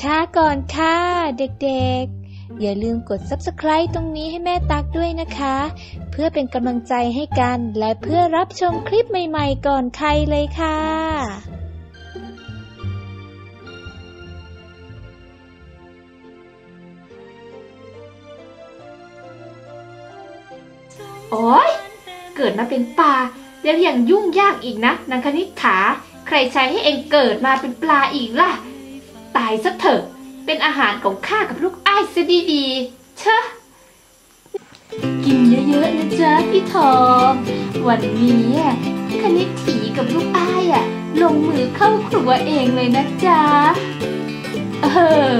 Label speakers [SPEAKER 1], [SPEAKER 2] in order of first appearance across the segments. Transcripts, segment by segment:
[SPEAKER 1] ช้าก่อนค่ะ เด็กๆ อย่าลืมกด subscribe ตรงนี้ให้แม่ตักด้วยนะคะ เพื่อเป็นกำลังใจให้กันและเพื่อรับชมคลิปใหม่ๆ ก่อนใครเลยค่ะ
[SPEAKER 2] โอ้ยเกิดมาเป็นปลาแล้วยังยุ่งยากอีกนะนางคณิษฐา ใครใช้ให้เองเกิดมาเป็นปลาอีกล่ะ ตายซะเถอะ เป็นอาหารของข้ากับลูกอ้ายซะดีๆเชอะกินเยอะๆนะจ๊ะพี่ทอง วันนี้คณิษฐีกับลูกอ้ายอะลงมือเข้าครัวเองเลยนะจ๊ะ เออ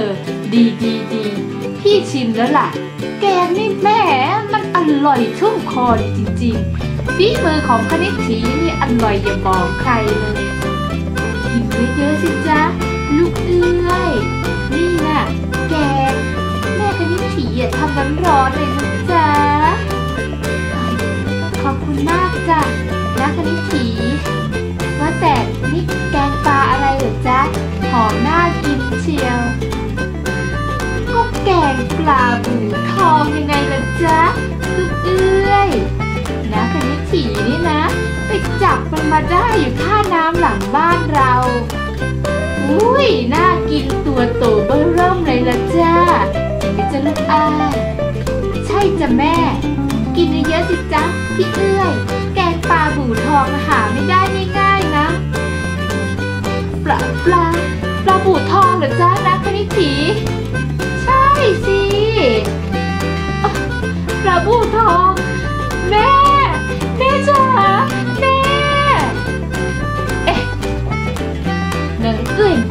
[SPEAKER 2] ดีดีดี ชิมแล้วล่ะ แกนี่แม่มันอร่อยชุ่มคอดีจริงๆฝีมือของคณิตถีนี่อร่อยอย่าบอกใครเลย กินเยอะๆสิจ๊ะ ได้อยู่ท่าน้ำหลังบ้านเรา อุ้ยน่ากินตัวโตเบ้อเริ่มเลยละจ้าเห็นไหมจ๊ะลูกอ้ายใช่จ้ะแม่ กินเยอะสิจ๊ะพี่เอื้อย แกงปลาบู่ทองหาไม่ได้ง่ายๆนะ ปลาปลาปลาบู่ทองเหรอจ๊ะนะคณิตถี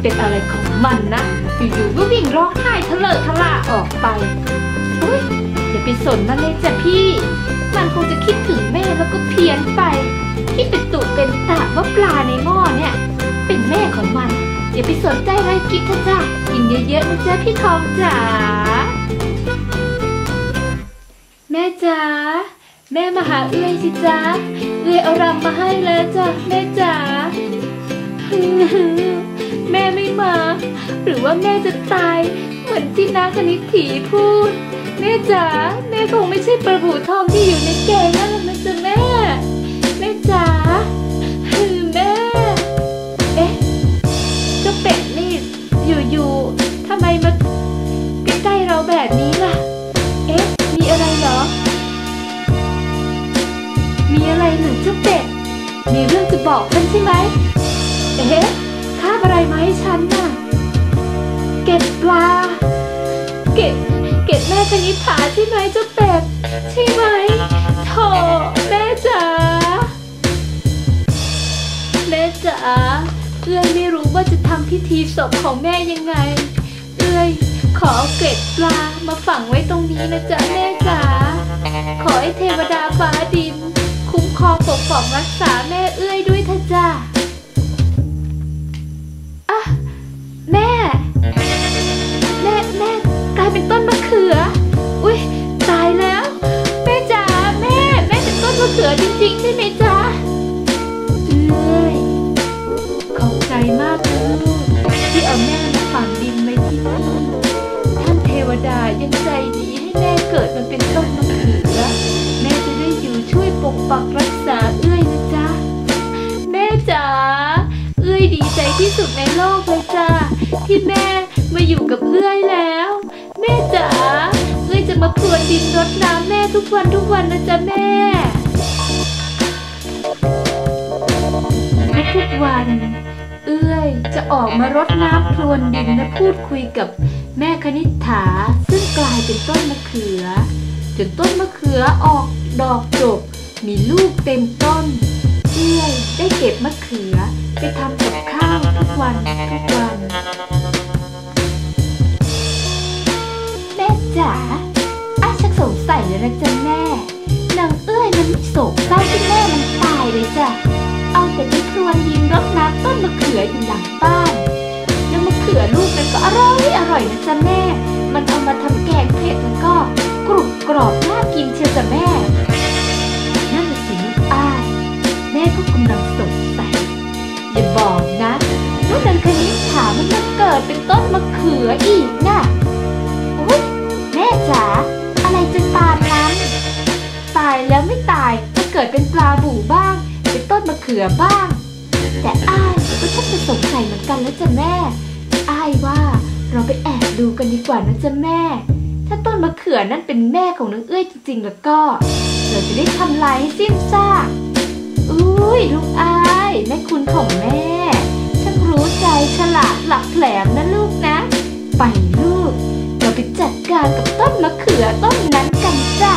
[SPEAKER 2] เป็นอะไรของมันนะ อยู่ๆก็วิ่งร้องไห้ทะเลอะทะล่าออกไปอุ้ยอย่าไปสนมันเลยจ้ะพี่ มันคงจะคิดถึงแม่แล้วก็เพี้ยนไปที่เป็นตุเป็นตะว่าปลาในหม้อเนี่ย เป็นแม่ของมัน อย่าไปสนใจอะไรกินเถอะจ้ะกินเยอะๆนะจ๊ะพี่ทองจ๋าแม่จ๋าแม่มาหาเอื้อยสิจ๊ะเอื้อยเอารำมาให้แล้วจ้ะแม่จ๋า แม่ไม่มา หรือว่าแม่จะตาย เหมือนที่นาคณิตถีพูด แม่จ๋าแม่คงไม่ใช่ปลาบูทองที่อยู่ในแกงนั่นหรอกนะจ๊ะแม่ แม่จ๋าคือแม่ เอ๊ะเจ้าเป็ดนี่อยู่ๆทำไมมาใกล้ๆเราแบบนี้ล่ะ เอ๊ะ มีอะไรเหรอ มีอะไรหรือเจ้าเป็ด มีเรื่องจะบอกฉันใช่ไหมเอ๊ะ คาบอะไรมาให้ฉันน่ะ เก็ดปลา เก็ดเก็ดแม่คณิษฐาใช่ไหมเจ้าเป็ด ใช่ไหมโถแม่จ๋า แม่จ๋าเอื้อยไม่รู้ว่าจะทำพิธีศพของแม่ยังไง เอื้อยขอเอาเกล็ดปลามาฝังไว้ตรงนี้นะจ๊ะแม่จ๋า ขอให้เทวดาฟ้าดิน คุ้มครองปกป้องรักษาแม่เอื้อยด้วยเถอะจ้า ขอบใจมากนะลูกที่เอาแม่มาฝังดินไว้ที่นี่ท่านเทวดายังใจดีให้แม่เกิดมาเป็นต้นมะเขือแม่จะได้อยู่ช่วยปกปักรักษาเอื้อยนะจ๊ะแม่จ๋าเอื้อยดีใจที่สุดในโลกเลยจ้าที่แม่มาอยู่กับเอื้อยแล้ว แม่จ๋าเอื้อยจะมาพรวนดินรดน้ำแม่ทุกวันทุกวันนะจ๊ะแม่ทุกวัน เอื้อย จะออกมารดน้ำพรวนดินและพูดคุยกับแม่คณิษฐา ซึ่งกลายเป็นต้นมะเขือ จนต้นมะเขือออกดอกจบ มีลูกเต็มต้น เอื้อยได้เก็บมะเขือไปทำกับข้าวทุกวันทุกวัน แม่จ๋าอ้าชักสงสัยแล้วนะจ๊ะแม่นางเอื้อยมันไม่โศกเศร้าที่แม่มันตายเลยจ้ะเอาแต่ไปพรวนดินรดน้ำ ต้นมะเขืออยู่หลังบ้าน แล้วมะเขือลูกนั้นก็อร่อยอร่อยนะจ๊ะแม่ มันเอามาทำแกงเผ็ดมันก็กรุบกรอบน่ากินเชียวจ๊ะแม่ นั่นสิลูกอ้าย แม่ก็กำลังสงสัยอย่าบอกนะว่านังคณิษถามันมาเกิดเป็นต้นมะเขืออีกนะ่ะอุ้ยแม่จ๋าอะไรจะปานนั้น ตายแล้วไม่ตายจะเกิดเป็นปลาบู่บ้าง เป็นต้นมะเขือบ้าง แต่อ้ายก็ชักจะสงสัยเหมือนกันแล้วจ้ะแม่ อ้ายว่าเราไปแอบดูกันดีกว่านะจ๊ะแม่ ถ้าต้นมะเขือนั่นเป็นแม่ของนางเอื้อยจริงๆ แล้วก็ เราจะได้ทำลายให้สิ้นซากอุ้ยลูกอ้ายแม่คุณของแม่ช่างรู้ใจฉลาดหลักแหลมนะลูกนะ ไปลูก เราไปจัดการกับต้นมะเขือต้นนั้นกันจ้ะ